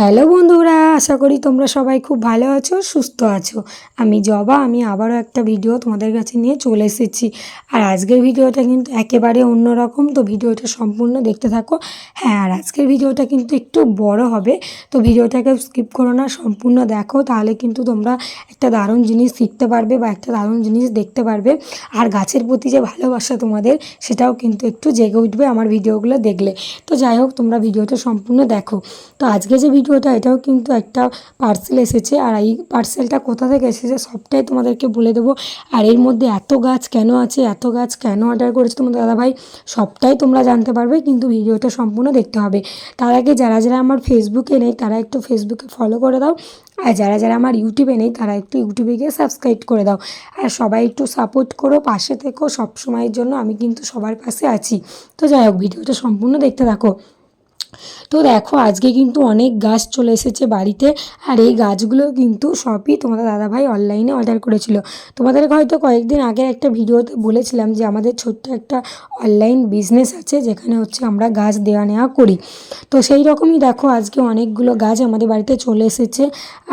Hello বন্ধুরা, আশা করি তোমরা সবাই খুব ভালো আছো, সুস্থ আছো। আমি জবা, আমি আবারও একটা ভিডিও তোমাদের কাছে নিয়ে চলে এসেছি। আর আজকের ভিডিওটা কিন্তু একেবারে অন্যরকম, তো ভিডিওটা সম্পূর্ণ দেখতে থাকো। হ্যাঁ আর আজকের ভিডিওটা কিন্তু একটু বড় হবে, তো ভিডিওটাকে স্কিপ করো না, সম্পূর্ণ দেখো, তাহলে কিন্তু তোমরা একটা দারুণ জিনিস শিখতে পারবে বা একটা দারুণ জিনিস দেখতে পারবে। আর গাছের প্রতি যে ভালোবাসা তোমাদের, সেটাও কিন্তু একটু জেগে উঠবে আমার ভিডিওগুলো দেখলে। তো যাই হোক, তোমরা ভিডিওটা সম্পূর্ণ দেখো। তো আজকে যে ভিডিওটা এটাও কিন্তু একটা পার্সেল এসেছে। আর এই পার্সেলটা কোথা থেকে এসেছে সবটাই তোমাদেরকে বলে দেবো। আর এর মধ্যে এত গাছ কেন আছে, এত গাছ কেন অর্ডার করেছে তোমাদের দাদাভাই সবটাই তোমরা জানতে পারবে, কিন্তু ভিডিওটা সম্পূর্ণ দেখতে হবে। তার আগে যারা যারা আমার ফেসবুকে নেই, তারা একটু ফেসবুকে ফলো করে দাও। আর যারা যারা আমার ইউটিউবে নেই, তারা একটু ইউটিউবে গিয়ে সাবস্ক্রাইব করে দাও। আর সবাই একটু সাপোর্ট করো, পাশে থেকো। সব সময়ের জন্য আমি কিন্তু সবার পাশে আছি। তো যাই হোক, ভিডিওটা সম্পূর্ণ দেখতে থাকো। তো দেখো, আজকে কিন্তু অনেক গাছ চলে এসেছে বাড়িতে, আর এই গাছগুলো কিন্তু সবই তোমাদের দাদাভাই অনলাইনে অর্ডার করেছিল। তোমাদেরকে হয়তো কয়েকদিন আগে একটা ভিডিওতে বলেছিলাম যে, আমাদের ছোট্ট একটা অনলাইন বিজনেস আছে, যেখানে হচ্ছে আমরা গাছ দেওয়া নেওয়া করি। তো সেই রকমই দেখো, আজকে অনেকগুলো গাছ আমাদের বাড়িতে চলে এসেছে,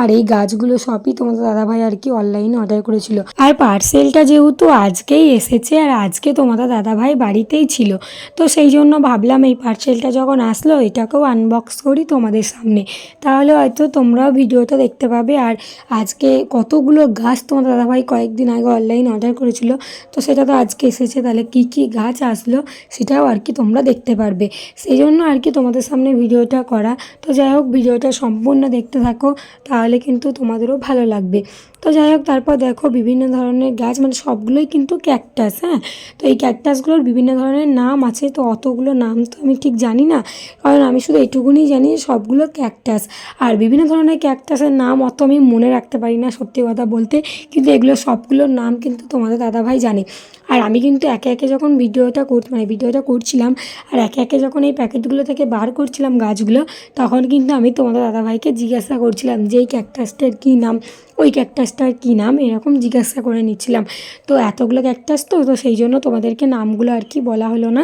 আর এই গাছগুলো সবই তোমাদের দাদাভাই আর কি অনলাইনে অর্ডার করেছিল। আর পার্সেলটা যেহেতু আজকেই এসেছে, আর আজকে তোমাদের দাদাভাই বাড়িতেই ছিল, তো সেই জন্য ভাবলাম এই পার্সেলটা যখন আসলো এটাকেও আনবক্স করি তোমাদের সামনে। তাহলে হয়তো তোমরাও ভিডিওটা দেখতে পাবে। আর আজকে কতগুলো গাছ তোমার দাদাভাই কয়েকদিন আগে অনলাইন অর্ডার করেছিল, তো সেটা তো আজকে এসেছে। তাহলে কী কী গাছ আসলো সেটাও আর কি তোমরা দেখতে পারবে। সেই জন্য আর কি তোমাদের সামনে ভিডিওটা করা। তো যাই হোক, ভিডিওটা সম্পূর্ণ দেখতে থাকো, তাহলে কিন্তু তোমাদেরও ভালো লাগবে। তো যাই হোক, তারপর দেখো বিভিন্ন ধরনের গাছ মানে সবগুলোই কিন্তু ক্যাকটাস হ্যাঁ? তো এই ক্যাকটাসগুলোর বিভিন্ন ধরনের নাম আছে, তো অতগুলো নাম তো আমি ঠিক জানি না। কারণ আমি শুধু এইটুকুনি জানি সবগুলো ক্যাকটাস আর বিভিন্ন ধরনের ক্যাকটাসের নাম অত আমি মনে রাখতে পারি না, সত্যি কথা বলতে। কিন্তু এগুলো সবগুলোর নাম কিন্তু তোমাদের দাদাভাই জানে। আর আমি কিন্তু একে একে যখন ভিডিওটা কর মানে ভিডিওটা করছিলাম, আর একে একে যখন এই প্যাকেটগুলো থেকে বার করছিলাম গাছগুলো, তখন কিন্তু আমি তোমাদের দাদাভাইকে জিজ্ঞাসা করছিলাম যে এই ক্যাকটাসটার কী নাম? ওই ক্যাকটাসটার কী নাম? এরকম জিজ্ঞাসা করে নিচ্ছিলাম। তো এতগুলো ক্যাকটাস তো তো সেই জন্য তোমাদেরকে নামগুলো আর কি বলা হলো না।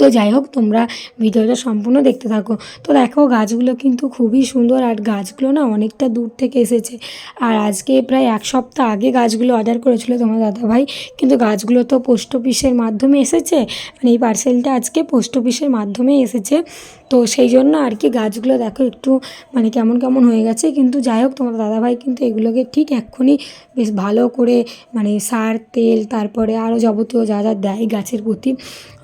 তো যাই হোক, তোমরা ভিডিওটা সম্পূর্ণ দেখতে থাকো। তো দেখো, গাছগুলো কিন্তু খুবই সুন্দর আর গাছগুলো না অনেকটা দূর থেকে এসেছে। আর আজকে প্রায় এক সপ্তাহ আগে গাছগুলো অর্ডার করেছিল তোমার দাদাভাই। কিন্তু গাছগুলো তো পোস্ট অফিসের মাধ্যমে এসেছে। মানে এই পার্সেলটা আজকে পোস্ট অফিসের মাধ্যমে এসেছে। তো সেই জন্য আর কি গাছগুলো দেখো একটু মানে কেমন কেমন হয়ে গেছে। কিন্তু যাই হোক, তোমার দাদাভাই কিন্তু এগুলোকে ঠিক এক্ষুনি বেশ ভালো করে মানে সার, তেল, তারপরে আরও যাবতীয় যা যা দেয় গাছের প্রতি,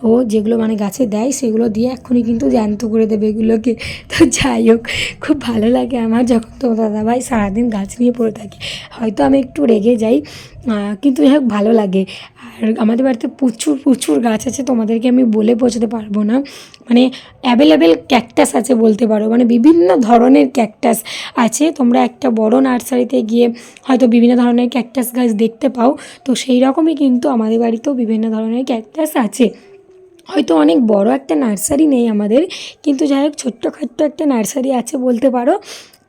ও যেগুলো মানে গাছে দেয় সেগুলো দিয়ে এক্ষুনি কিন্তু জ্যান্ত করে দেবে এগুলোকে। তো যাই হোক, খুব ভালো লাগে আমার যখন তোমার দাদাভাই সারাদিন গাছ নিয়ে পড়ে থাকে। হয়তো আমি একটু রেগে যাই কিন্তু যাই হোক ভালো লাগে। আর আমাদের বাড়িতে প্রচুর প্রচুর গাছ আছে, তোমাদেরকে আমি বলে বোঝাতে পারব না। মানে অ্যাভেলেবেল ক্যাকটাস আছে বলতে পারো মানে বিভিন্ন ধরনের ক্যাকটাস আছে। তোমরা একটা বড় নার্সারিতে গিয়ে হয়তো বিভিন্ন ধরনের ক্যাকটাস গাছ দেখতে পাও। তো সেই রকমই কিন্তু আমাদের বাড়িতেও বিভিন্ন ধরনের ক্যাকটাস আছে। হয়তো অনেক বড় একটা নার্সারি নেই আমাদের, কিন্তু যাই হোক ছোট্টখাট্ট একটা নার্সারি আছে বলতে পারো।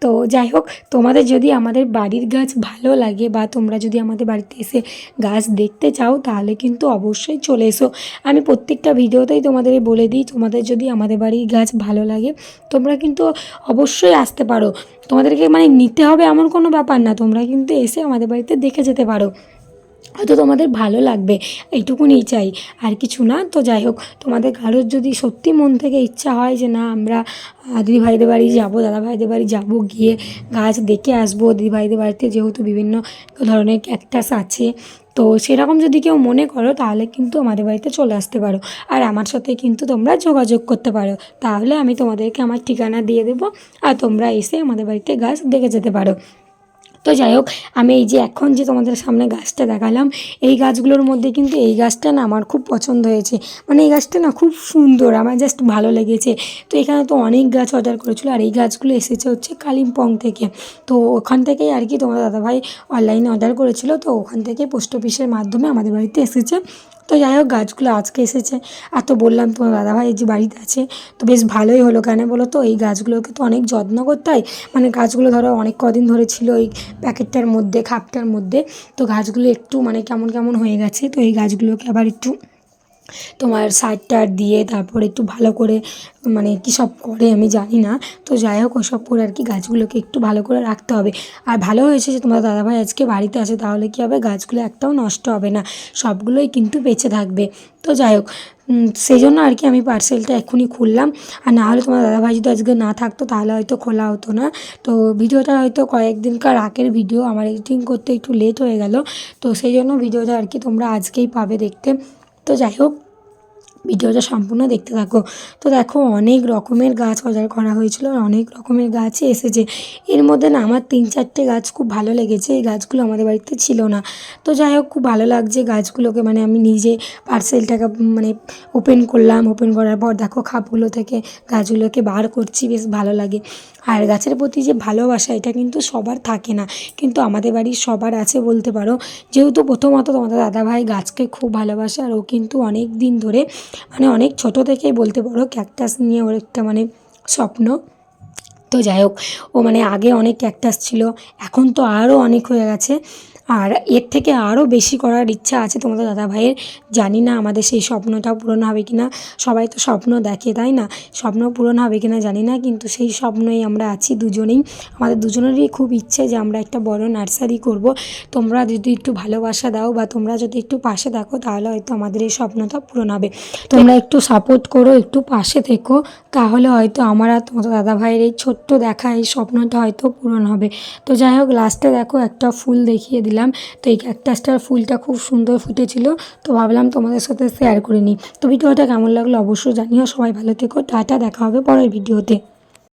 তো যাই হোক, তোমাদের যদি আমাদের বাড়ির গাছ ভালো লাগে বা তোমরা যদি আমাদের বাড়িতে এসে গাছ দেখতে চাও, তাহলে কিন্তু অবশ্যই চলে এসো। আমি প্রত্যেকটা ভিডিওতেই তোমাদের বলে দিই, তোমাদের যদি আমাদের বাড়ির গাছ ভালো লাগে, তোমরা কিন্তু অবশ্যই আসতে পারো। তোমাদেরকে মানে নিতে হবে এমন কোনো ব্যাপার না, তোমরা কিন্তু এসে আমাদের বাড়িতে দেখে যেতে পারো। হয়তো তোমাদের ভালো লাগবে এইটুকুনি চাই। আর কিছু না, তো যাই হোক, তোমাদের কারোর যদি সত্যি মন থেকে ইচ্ছা হয় যে না, আমরা দিদিভাইদের বাড়ি যাব, দাদাভাইদের বাড়ি যাব, গিয়ে গাছ দেখে আসব, দিদিভাইদের বাড়িতে যেহেতু বিভিন্ন ধরনের ক্যাকটাস আছে, তো সেরকম যদি কেউ মনে করো, তাহলে কিন্তু আমাদের বাড়িতে চলে আসতে পারো। আর আমার সাথে কিন্তু তোমরা যোগাযোগ করতে পারো। তাহলে আমি তোমাদেরকে আমার ঠিকানা দিয়ে দেবো, আর তোমরা এসে আমাদের বাড়িতে গাছ দেখে যেতে পারো। তো যাই হোক, আমি এই যে এখন যে তোমাদের সামনে গাছটা দেখালাম, এই গাছগুলোর মধ্যে কিন্তু এই গাছটা না আমার খুব পছন্দ হয়েছে। মানে এই গাছটা না খুব সুন্দর, আমার জাস্ট ভালো লেগেছে। তো এখানে তো অনেক গাছ অর্ডার করেছিল, আর এই গাছগুলো এসেছে হচ্ছে কালিম্পং থেকে। তো ওখান থেকেই আর কি তোমার দাদাভাই অনলাইনে অর্ডার করেছিল, তো ওখান থেকে পোস্ট অফিসের মাধ্যমে আমাদের বাড়িতে এসেছে। তো যাই হোক, গাছগুলো আজকে এসেছে। আর তো বললাম তোমার দাদাভাই যে বাড়িতে আছে, তো বেশ ভালোই হলো কেন বলো তো? এই গাছগুলোকে তো অনেক যত্ন করতে হয়। মানে গাছগুলো ধরো অনেক কদিন ধরে ছিল ওই প্যাকেটটার মধ্যে, খাপটার মধ্যে। তো গাছগুলো একটু মানে কেমন কেমন হয়ে গেছে, তো এই গাছগুলোকে আবার একটু তোমার সার টার দিয়ে তারপর একটু ভালো করে মানে কী সব করে আমি জানি না। তো যাই হোক, ওসব করে আর কি গাছগুলোকে একটু ভালো করে রাখতে হবে। আর ভালো হয়েছে যে তোমার দাদাভাই আজকে বাড়িতে আছে, তাহলে কী হবে? গাছগুলো একটাও নষ্ট হবে না। সবগুলোই কিন্তু বেঁচে থাকবে। তো যাই হোক সেই জন্য আর কি আমি পার্সেলটা এক্ষুনি খুললাম। আর না হলে তোমার দাদাভাই যদি আজকে না থাকতো, তাহলে হয়তো খোলা হতো না। তো ভিডিওটা হয়তো কয়েকদিনকার আগের ভিডিও, আমার এডিটিং করতে একটু লেট হয়ে গেল। তো সেই জন্য ভিডিওটা আর কি তোমরা আজকেই পাবে দেখতে। তো যাই হোক ভিডিওটা সম্পূর্ণ দেখতে থাকো। তো দেখো, অনেক রকমের গাছ অর্ডার করা হয়েছিল অনেক রকমের গাছই এসেছে। এর মধ্যে না আমার তিন চারটে গাছ খুব ভালো লেগেছে। এই গাছগুলো আমাদের বাড়িতে ছিল না। তো যাই হোক, খুব ভালো লাগছে গাছগুলোকে। মানে আমি নিজে পার্সেলটাকে মানে ওপেন করলাম। ওপেন করার পর দেখো, খাপগুলো থেকে গাছগুলোকে বার করছি। বেশ ভালো লাগে। আর গাছের প্রতি যে ভালোবাসা, এটা কিন্তু সবার থাকে না। কিন্তু আমাদের বাড়ির সবার আছে বলতে পারো। যেহেতু প্রথমত তোমাদের দাদাভাই গাছকে খুব ভালোবাসে আর ও কিন্তু অনেক দিন ধরে মানে অনেক ছোট থেকেই বলতে পারো ক্যাকটাস নিয়ে ওর একটা মানে স্বপ্ন। তো যাই হোক, ও মানে আগে অনেক ক্যাকটাস ছিল, এখন তো আরও অনেক হয়ে গেছে। আর এর থেকে আরও বেশি করার ইচ্ছা আছে তোমাদের দাদা ভাইয়ের জানি না আমাদের সেই স্বপ্নটা পূরণ হবে কি না সবাই তো স্বপ্ন দেখে, তাই না? স্বপ্ন পূরণ হবে কি না জানি না, কিন্তু সেই স্বপ্নই আমরা আছি দুজনেই। আমাদের দুজনেরই খুব ইচ্ছে যে আমরা একটা বড় নার্সারি করব। তোমরা যদি একটু ভালোবাসা দাও বা তোমরা যদি একটু পাশে থাকো তাহলে হয়তো আমাদের এই স্বপ্নটা পূরণ হবে। তোমরা একটু সাপোর্ট করো, একটু পাশে থেকো, তাহলে হয়তো আমার আর তোমাদের দাদা ভাইয়ের এই ছোট্ট দেখা, এই স্বপ্নটা হয়তো পূরণ হবে। তো যাই হোক লাস্টে দেখো একটা ফুল দেখিয়ে দিলাম। তো এই ক্যাকটাসটার ফুলটা খুব সুন্দর ফুটেছিল। তো ভাবলাম তোমাদের সাথে শেয়ার করে নিই। তো ভিডিওটা কেমন লাগল অবশ্যই জানিও। সবাই ভালো থেকো। টাটা, দেখা হবে পরের ভিডিওতে